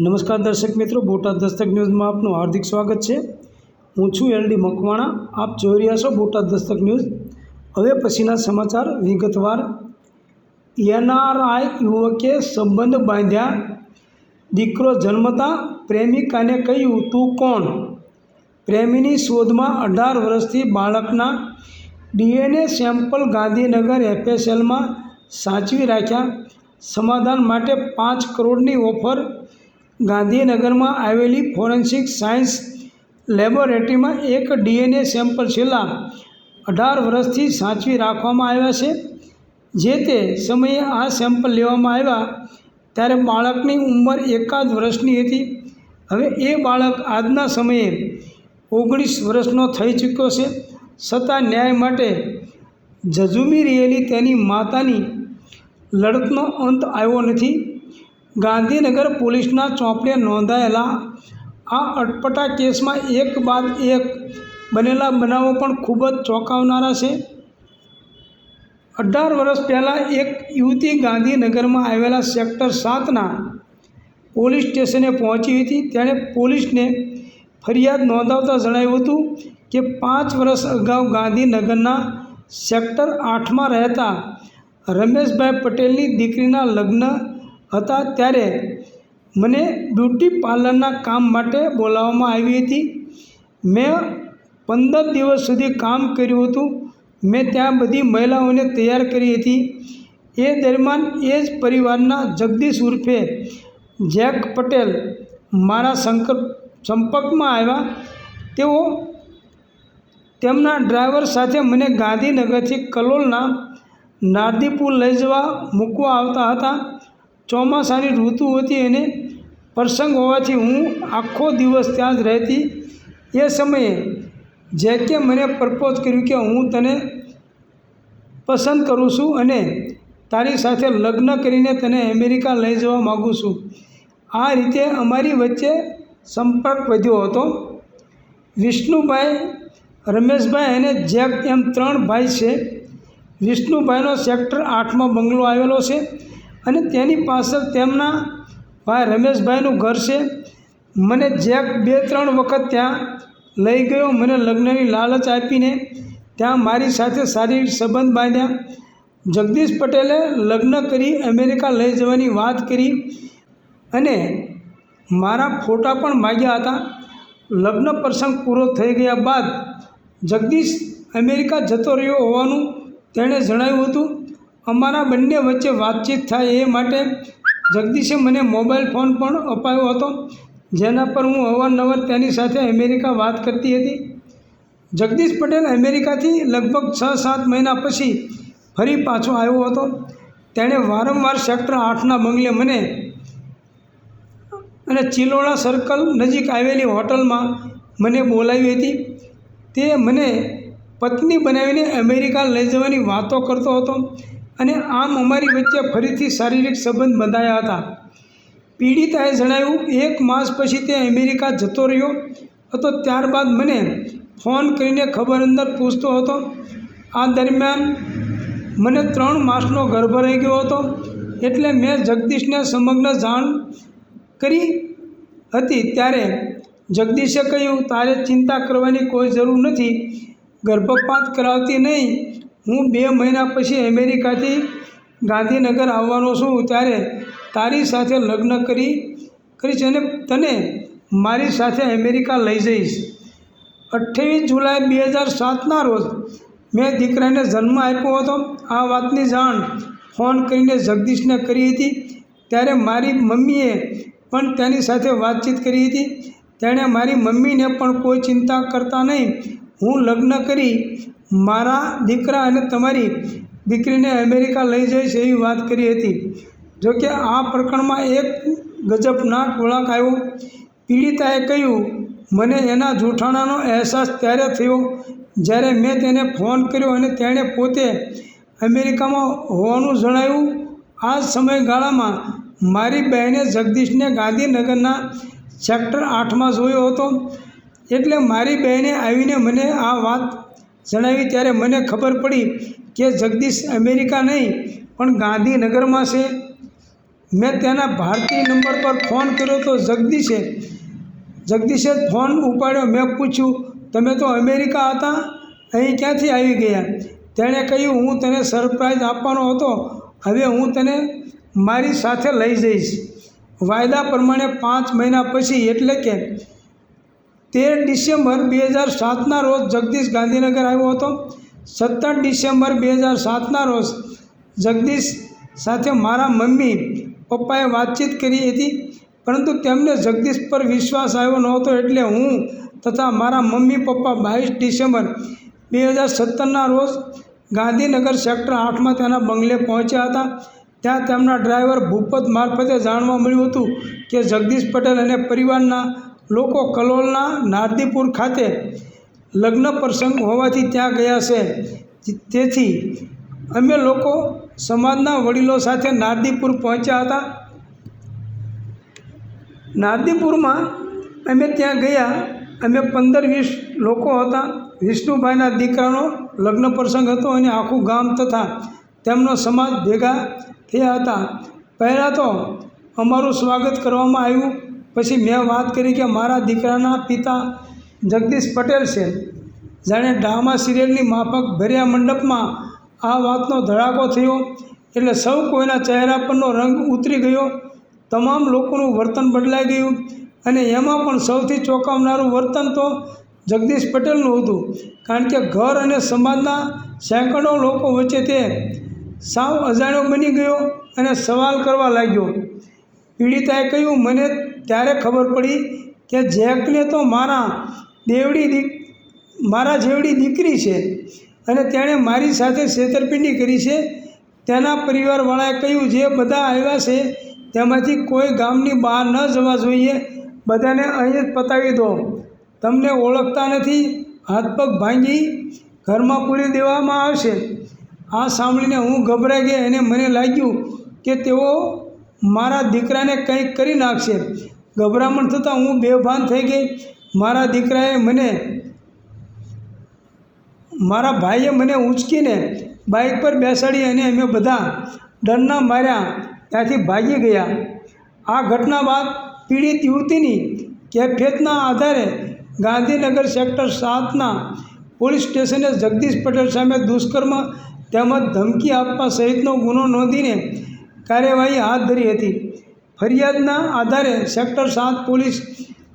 નમસ્કાર દર્શક મિત્રો, બોટાદ દસ્તક ન્યૂઝમાં આપનું હાર્દિક સ્વાગત છે. હું છું એલડી મકવાણા, આપ જોઈ રહ્યા છો બોટાદ દસ્તક ન્યૂઝ. હવે પછીના સમાચાર વિગતવાર. એનઆરઆઈ યુવકે સંબંધ બાંધ્યા. દીકરો જન્મતા પ્રેમિકાને કહ્યું, તું કોણ? પ્રેમીની શોધમાં અઢાર વર્ષથી બાળકના ડીએનએ સેમ્પલ ગાંધીનગર એફએસએલમાં સાચવી રાખ્યા. સમાધાન માટે પાંચ કરોડની ઓફર ગાંધીનગરમાં આવેલી ફોરેન્સિક સાયન્સ લેબોરેટરીમાં એક ડીએનએ સેમ્પલ છેલ્લા અઢાર વર્ષથી સાચવી રાખવામાં આવ્યા છે. જે તે સમયે આ સેમ્પલ લેવામાં આવ્યા ત્યારે બાળકની ઉંમર એકાદ વર્ષની હતી. હવે એ બાળક આજના સમયે ઓગણીસ વર્ષનો થઈ ચૂક્યો છે. છતાં ન્યાય માટે ઝઝૂમી રહેલી તેની માતાની લડતનો અંત આવ્યો નથી. ગાંધીનગર પોલીસના ચોપડે નોંધાયેલા આ અટપટા કેસમાં એક બાદ એક બનેલા બનાવો પણ ખૂબ જ ચોંકાવનારા છે. અઢાર વર્ષ પહેલાં એક યુવતી ગાંધીનગરમાં આવેલા સેક્ટર સાતના પોલીસ સ્ટેશને પહોંચી હતી. તેણે પોલીસને ફરિયાદ નોંધાવતા જણાવ્યું હતું કે પાંચ વર્ષ અગાઉ ગાંધીનગરના સેક્ટર આઠમાં રહેતા રમેશભાઈ પટેલની દીકરીના લગ્ન હતા ત્યારે મને બ્યુટી પાર્લરના કામ માટે બોલાવવામાં આવી હતી. મેં પંદર દિવસ સુધી કામ કર્યું હતું. મેં ત્યાં બધી મહિલાઓને તૈયાર કરી હતી. એ દરમિયાન એ જ પરિવારના જગદીશ ઉર્ફે જેક પટેલ મારા શંકર સંપર્કમાં આવ્યા. તેઓ તેમના ડ્રાઈવર સાથે મને ગાંધીનગરથી કલોલના નારદીપુર લઈ જવા મૂકવા આવતા હતા. ચોમાસાની ઋતુ હતી અને પ્રસંગ હોવાથી હું આખો દિવસ ત્યાં જ રહેતી. એ સમયે જેકે મને પ્રપોઝ કર્યું કે હું તને પસંદ કરું છું અને તારી સાથે લગ્ન કરીને તને અમેરિકા લઈ જવા માગું છું. આ રીતે અમારી વચ્ચે સંપર્ક વધ્યો હતો. વિષ્ણુભાઈ, રમેશભાઈ અને જેક એમ ત્રણ ભાઈ છે. વિષ્ણુભાઈનો સેક્ટર આઠમાં બંગલો આવેલો છે. અને તેની પાછળ તેમના ભાઈ રમેશભાઈનું ઘર છે. મને જેક બે ત્રણ વખત ત્યાં લઈ ગયો, મને લગ્નની લાલચ આપીને ત્યાં મારી સાથે સારી સંબંધ બાંધ્યા. જગદીશ પટેલે લગ્ન કરી, અમેરિકા લઈ જવાની વાત કરી અને મારા ફોટા પણ માગ્યા હતા. લગ્ન પ્રસંગ પૂરો થઈ ગયા બાદ જગદીશ અમેરિકા જતો રહ્યો હોવાનું તેણે જણાવ્યું હતું. અમારા બંને વચ્ચે વાતચીત થાય એ માટે જગદીશે મને મોબાઈલ ફોન પણ અપાયો હતો, જેના પર હું અવારનવાર તેની સાથે અમેરિકા વાત કરતી હતી. જગદીશ પટેલ અમેરિકાથી લગભગ છ સાત મહિના પછી ફરી પાછો આવ્યો હતો. તેણે વારંવાર સેક્ટર આઠના બંગલે મને અને ચિલોડા સર્કલ નજીક આવેલી હોટલમાં મને બોલાવી હતી. તે મને પત્ની બનાવીને અમેરિકા લઈ જવાની વાતો કરતો હતો. અને આમ અમારી વચ્ચે ફરીથી શારીરિક સંબંધ બંધાયા હતા. પીડિતાએ જણાવ્યું, એક માસ પછી તે અમેરિકા જતો રહ્યો હતો, ત્યારબાદ મને ફોન કરીને ખબર અંદર પૂછતો હતો. આ દરમિયાન મને ત્રણ માસનો ગર્ભ રહી ગયો હતો, એટલે મેં જગદીશને સમગ્ર જાણ કરી હતી. ત્યારે જગદીશે કહ્યું, તારે ચિંતા કરવાની કોઈ જરૂર નથી. ગર્ભપાત કરાવતી નહીં હું બે મહિના પછી અમેરિકાથી ગાંધીનગર આવવાનો છું ત્યારે તારી સાથે લગ્ન કરી, કરીશ અને તને મારી સાથે અમેરિકા લઈ જઈશ. અઠ્ઠાવીસ જુલાઈ બે હજાર સાતના રોજ મેં દીકરાને જન્મ આપ્યો હતો. આ વાતની જાણ ફોન કરીને જગદીશને કરી હતી. ત્યારે મારી મમ્મીએ પણ તેની સાથે વાતચીત કરી હતી. તેણે મારી મમ્મીને પણ કોઈ ચિંતા કરતા નહીં. હું લગ્ન કરી મારા દીકરા અને તમારી દીકરીને અમેરિકા લઈ જઈશ એવી વાત કરી હતી. જોકે આ પ્રકરણમાં એક ગજબનાક વળાંક આવ્યો. પીડિતાએ કહ્યું, મને એના જૂઠાણાનો અહેસાસ ત્યારે થયો જ્યારે મેં તેને ફોન કર્યો અને તેણે પોતે અમેરિકામાં હોવાનું જણાવ્યું. આ સમયગાળામાં મારી બહેને જગદીશને ગાંધીનગરના સેક્ટર આઠમાં જોયો હતો. એટલે મારી બહેને આવીને મને આ વાત જણાવી ત્યારે મને ખબર પડી કે જગદીશ અમેરિકા નહીં, પણ ગાંધીનગરમાં છે. મેં તેના ભારતીય નંબર પર ફોન કર્યો તો જગદીશે જગદીશે ફોન ઉપાડ્યો. મેં પૂછ્યું, તમે તો અમેરિકા હતા? અહીં ક્યાંથી આવી ગયા? તેણે કહ્યું, હું તને સરપ્રાઈઝ આપવાનો હતો. હવે હું તને મારી સાથે લઈ જઈશ. વાયદા પ્રમાણે પાંચ મહિના પછી, એટલે કે તેર ડિસેમ્બર બે હજાર સાતના રોજ જગદીશ ગાંધીનગર આવ્યો હતો. સત્તર ડિસેમ્બર બે હજાર સાતના રોજ જગદીશ સાથે મારા મમ્મી પપ્પાએ વાતચીત કરી હતી. પરંતુ તેમને જગદીશ પર વિશ્વાસ આવ્યો નહોતો એટલે હું તથા મારા મમ્મી પપ્પા બાવીસ ડિસેમ્બર બે હજાર સત્તરના રોજ ગાંધીનગર સેક્ટર આઠમાં તેના બંગલે પહોંચ્યા હતા. ત્યાં તેમના ડ્રાઈવર ભૂપત મારફતે જાણવા મળ્યું હતું કે જગદીશ પટેલ અને પરિવારના લોકો કલોલના નારદીપુર ખાતે લગ્ન પ્રસંગ હોવાથી ત્યાં ગયા છે. તેથી અમે લોકો સમાજના વડીલો સાથે નારદીપુર પહોંચ્યા હતા. નારદીપુરમાં અમે ત્યાં ગયા. અમે પંદર વીસ લોકો હતા. વિષ્ણુભાઈના દીકરાનો લગ્ન પ્રસંગ હતો અને આખું ગામ તથા તેમનો સમાજ ભેગા થયા હતા. પહેલાં તો અમારું સ્વાગત કરવામાં આવ્યું. પછી મેં વાત કરી કે મારા દીકરાના પિતા જગદીશ પટેલ છે. જાણે ડ્રામા સિરિયલની માફક ભર્યા મંડપમાં આ વાતનો ધડાકો થયો એટલે સૌ કોઈના ચહેરા પરનો રંગ ઉતરી ગયો. તમામ લોકોનું વર્તન બદલાઈ ગયું અને એમાં પણ સૌથી ચોંકાવનારું વર્તન તો જગદીશ પટેલનું હતું. કારણ કે ઘર અને સમાજના સેંકડો લોકો વચ્ચે તે સાવ અજાણ્યો બની ગયો અને સવાલ કરવા લાગ્યો. પીડિતાએ કહ્યું, મને ત્યારે ખબર પડી કે જેકને તો મારા દેવડી દીક મારા જેવડી દીકરી છે અને તેણે મારી સાથે છેતરપિંડી કરી છે. તેના પરિવારવાળાએ કહ્યું, જે બધા આવ્યા છે, તેમાંથી કોઈ ગામની બહાર ન જવા જોઈએ. બધાને અહીં જ પતાવી દો. તમને ઓળખતા નથી, હાથ પગ ભાંગી ઘરમાં પૂરી દેવામાં આવશે. આ સાંભળીને હું ગભરાઈ ગઈ અને મને લાગ્યું કે તેઓ મારા દીકરાને કંઈક કરી નાખશે. ગભરામણ થતાં હું બેભાન થઈ ગઈ. મારા દીકરાએ મને, મારા ભાઈએ મને ઊંચકીને બાઇક પર બેસાડી અને અમે બધા ડરના માર્યા. ત્યાંથી ભાગી ગયા. આ ઘટના બાદ પીડિત યુવતીની કેફિયતના આધારે ગાંધીનગર સેક્ટર સાતના પોલીસ સ્ટેશને જગદીશ પટેલ સામે દુષ્કર્મ તેમજ ધમકી આપવા સહિતનો ગુનો નોંધીને કાર્યવાહી હાથ ધરી હતી. ફરિયાદના આધારે સેક્ટર સાત પોલીસ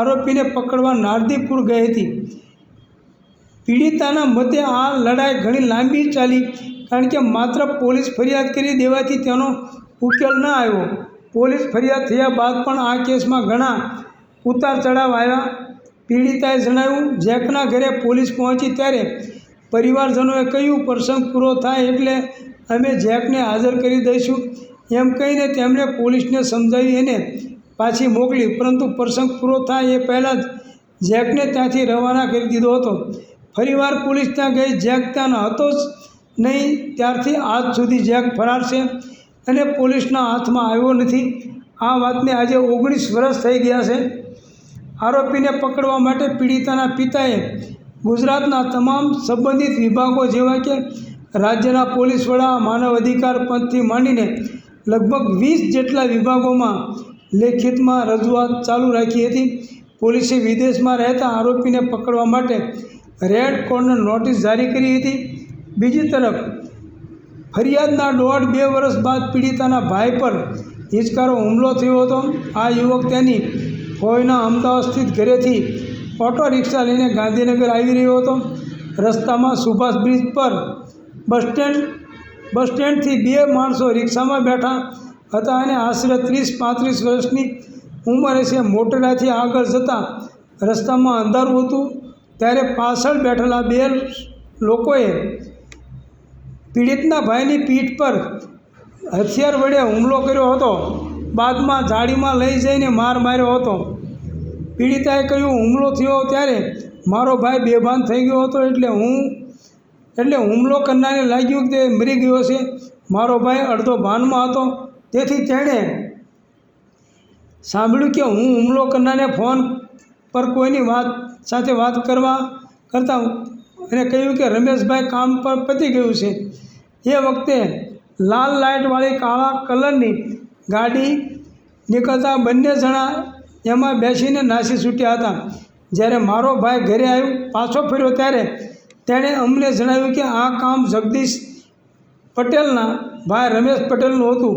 આરોપીને પકડવા નારદીપુર ગઈ હતી. પીડિતાના મતે આ લડાઈ ઘણી લાંબી ચાલી કારણ કે માત્ર પોલીસ ફરિયાદ કરી દેવાથી તેનો ઉકેલ ન આવ્યો. પોલીસ ફરિયાદ થયા બાદ પણ આ કેસમાં ઘણા ઉતાર ચઢાવ આવ્યા. પીડિતાએ જણાવ્યું, જેકના ઘરે પોલીસ પહોંચી ત્યારે પરિવારજનોએ કહ્યું, પ્રસંગ પૂરો થાય એટલે અમે જેકને હાજર કરી દઈશું. એમ કહીને તેમણે પોલીસને સમજાવી એને પાછી મોકલી. પરંતુ પ્રસંગ પૂરો થાય એ પહેલાં જ જેકને ત્યાંથી રવાના કરી દીધો હતો. ફરીવાર પોલીસ ત્યાં ગઈ. જેક ત્યાં હતો જ નહીં, ત્યારથી આજ સુધી જેક ફરાર છે અને પોલીસના હાથમાં આવ્યો નથી. આ વાતને આજે ઓગણીસ વર્ષ થઈ ગયા છે. આરોપીને પકડવા માટે પીડિતાના પિતાએ ગુજરાતના તમામ સંબંધિત વિભાગો જેવા કે રાજ્યના પોલીસ વડા, માનવ અધિકાર પંથથી માંડીને લગભગ વીસ જેટલા વિભાગોમાં લેખિતમાં રજૂઆત ચાલુ રાખી હતી. પોલીસે વિદેશમાં રહેતા આરોપીને પકડવા માટે રેડ કોર્નર નોટિસ જારી કરી હતી. બીજી તરફ, ફરિયાદના દોઢ બે વર્ષ બાદ પીડિતાના ભાઈ પર હિંચકારો હુમલો થયો હતો. આ યુવક તેની ફોયના અમદાવાદ સ્થિત ઘરેથી ઓટો રિક્ષા લઈને ગાંધીનગર આવી રહ્યો હતો. રસ્તામાં સુભાષ બ્રિજ પર બસ સ્ટેન્ડ બસ સ્ટેન્ડથી બે માણસો રિક્ષામાં બેઠા હતા અને આશરે ત્રીસ પાંત્રીસ વર્ષની ઉંમરે છે. મોટેરાથી આગળ જતાં રસ્તામાં અંધારું હતું. ત્યારે પાછળ બેઠેલા બે લોકોએ પીડિતના ભાઈની પીઠ પર હથિયાર વડે હુમલો કર્યો હતો. બાદમાં જાળીમાં લઈ જઈને માર માર્યો હતો. પીડિતાએ કહ્યું, હુમલો થયો ત્યારે મારો ભાઈ બેભાન થઈ ગયો હતો એટલે હું એટલે હુમલો કરનારને લાગ્યું કે તે મરી ગયો છે. મારો ભાઈ અડધો ભાનમાં હતો. તેથી તેણે સાંભળ્યું કે હું હુમલો કરનારને ફોન પર કોઈની વાત સાથે વાત કરવા કરતાં એને કહ્યું કે રમેશભાઈ કામ પર પતી ગયું છે. એ વખતે લાલ લાઇટવાળી કાળા કલરની ગાડી નીકળતા બંને જણા એમાં બેસીને નાસી છૂટ્યા હતા. જ્યારે મારો ભાઈ ઘરે આવ્યો, પાછો ફર્યો ત્યારે તેણે અમને જણાવ્યું કે આ કામ જગદીશ પટેલના, ભાઈ રમેશ પટેલનું હતું.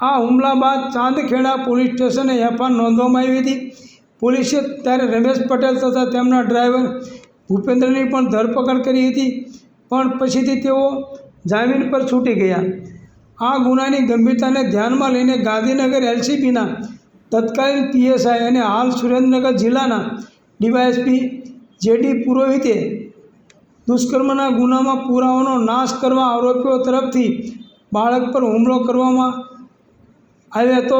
આ હુમલા બાદ ચાંદખેડા પોલીસ સ્ટેશને એફઆઈઆર નોંધવામાં આવી હતી. પોલીસે ત્યારે રમેશ પટેલ તથા તેમના ડ્રાઈવર ભૂપેન્દ્રની પણ ધરપકડ કરી હતી, પણ પછીથી તેઓ જામીન પર છૂટી ગયા. આ ગુનાની ગંભીરતાને ધ્યાનમાં લઈને ગાંધીનગર એલસીબીના તત્કાલીન પીએસઆઈ અને હાલ સુરેન્દ્રનગર જિલ્લાના ડીવાયએસપી જેડી પુરોહિતે દુષ્કર્મના ગુનામાં પુરાવાનો નાશ કરવા આરોપીઓ તરફથી બાળક પર હુમલો કરવામાં આવે તો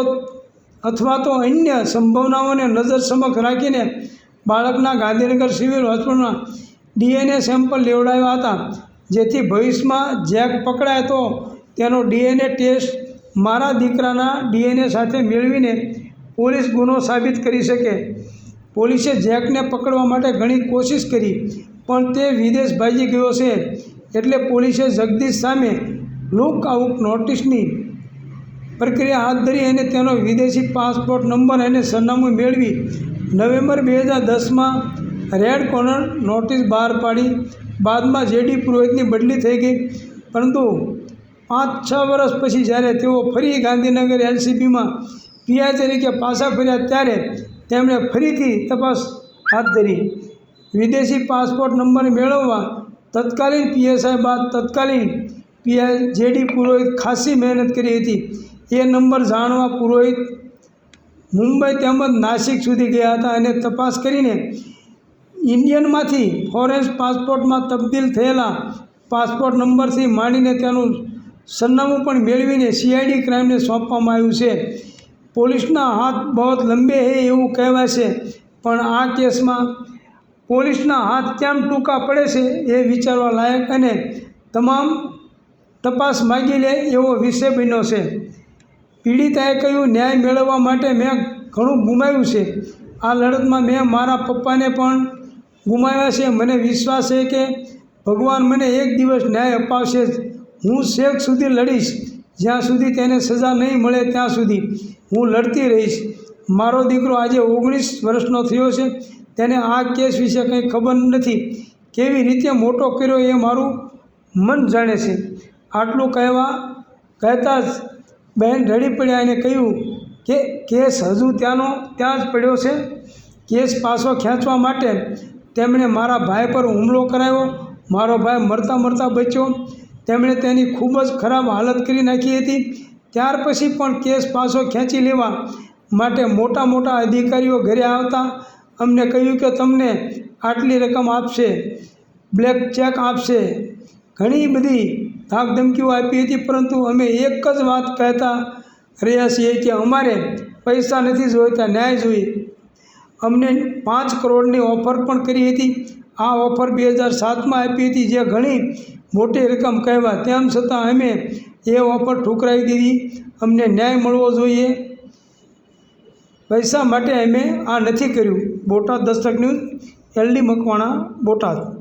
અથવા તો અન્ય સંભાવનાઓને નજર સમક્ષ રાખીને બાળકના ગાંધીનગર સિવિલ હોસ્પિટલમાં ડીએનએ સેમ્પલ લેવડાવ્યા હતા. જેથી ભવિષ્યમાં જેક પકડાય તો તેનો ડીએનએ ટેસ્ટ મારા દીકરાના ડીએનએ સાથે મેળવીને પોલીસ ગુનો સાબિત કરી શકે. પોલીસે જેકને પકડવા માટે ઘણી કોશિશ કરી. પણ તે વિદેશ ભાગી ગયો છે. એટલે પોલીસે જગદીશ સામે લુક આઉટ નોટિસની પ્રક્રિયા હાથ ધરી અને તેનો વિદેશી પાસપોર્ટ નંબર અને સરનામું મેળવી નવેમ્બર બે હજાર દસમાં રેડ કોર્નર નોટિસ બહાર પાડી. બાદમાં જેડી પુરોહિતની બદલી થઈ ગઈ. પરંતુ પાંચ છ વર્ષ પછી જ્યારે તેઓ ફરી ગાંધીનગર એલસીબીમાં પીઆઈ તરીકે પાછા ફર્યા ત્યારે તેમણે ફરીથી તપાસ હાથ ધરી. વિદેશી પાસપોર્ટ નંબર મેળવવા તત્કાલીન પીએસઆઈ બાદ તત્કાલીન પીઆઈ જેડી પુરોહિત ખાસી મહેનત કરી હતી. એ નંબર જાણવા પુરોહિત મુંબઈ તેમજ નાસિક સુધી ગયા હતા અને તપાસ કરીને ઇન્ડિયનમાંથી ફોરેન્સ પાસપોર્ટમાં તબદીલ થયેલા પાસપોર્ટ નંબરથી માંડીને તેનું સરનામું પણ મેળવીને સીઆઈડી ક્રાઇમને સોંપવામાં આવ્યું છે. પોલીસના હાથ બહુ લંબે હે એવું કહેવાય છે, પણ આ કેસમાં પોલીસના હાથ કેમ ટૂંકા પડે છે એ વિચારવા લાયક અને તમામ તપાસ માગી લે એવો વિષય બન્યો છે. પીડિતાએ કહ્યું, ન્યાય મેળવવા માટે મેં ઘણું ગુમાવ્યું છે. આ લડતમાં મેં મારા પપ્પાને પણ ગુમાવ્યા છે. મને વિશ્વાસ છે કે ભગવાન મને એક દિવસ ન્યાય અપાવશે. હું શેખ સુધી લડીશ. જ્યાં સુધી તેને સજા નહીં મળે ત્યાં સુધી હું લડતી રહીશ. મારો દીકરો આજે ઓગણીસ વર્ષનો થયો છે. તેને આ કેસ વિશે કંઈ ખબર નથી. કેવી રીતે મોટો કર્યો એ મારું મન જાણે છે. આટલું કહેવા, કહેતા જ બહેન રડી પડ્યા અને કહ્યું કે કેસ હજુ ત્યાંનો, ત્યાં જ પડ્યો છે. કેસ પાછો ખેંચવા માટે તેમણે મારા ભાઈ પર હુમલો કરાવ્યો. મારો ભાઈ મરતા મરતા બચ્યો. તેમણે તેની ખૂબ જ ખરાબ હાલત કરી નાખી હતી. ત્યાર પછી પણ કેસ પાછો ખેંચી લેવા માટે મોટા મોટા અધિકારીઓ ઘરે આવતા અમને કહ્યું કે તમને આટલી રકમ આપશે, બ્લેક ચેક આપશે. ઘણી બધી ધાકધમકીઓ આપી હતી, પરંતુ અમે એક જ વાત કહેતા રહ્યા છીએ કે અમારે પૈસા નથી જોઈતા, ન્યાય જોઈએ. અમને પાંચ કરોડની ઓફર પણ કરી હતી. આ ઓફર બે હજાર સાતમાં આપી હતી, જે ઘણી મોટી રકમ કહેવા તેમ છતાં અમે એ ઓફર ઠુકરાવી દીધી. અમને ન્યાય મળવો જોઈએ. પૈસા માટે અમે આ નથી કર્યું. Botad Dastak news LD Makwana Botad.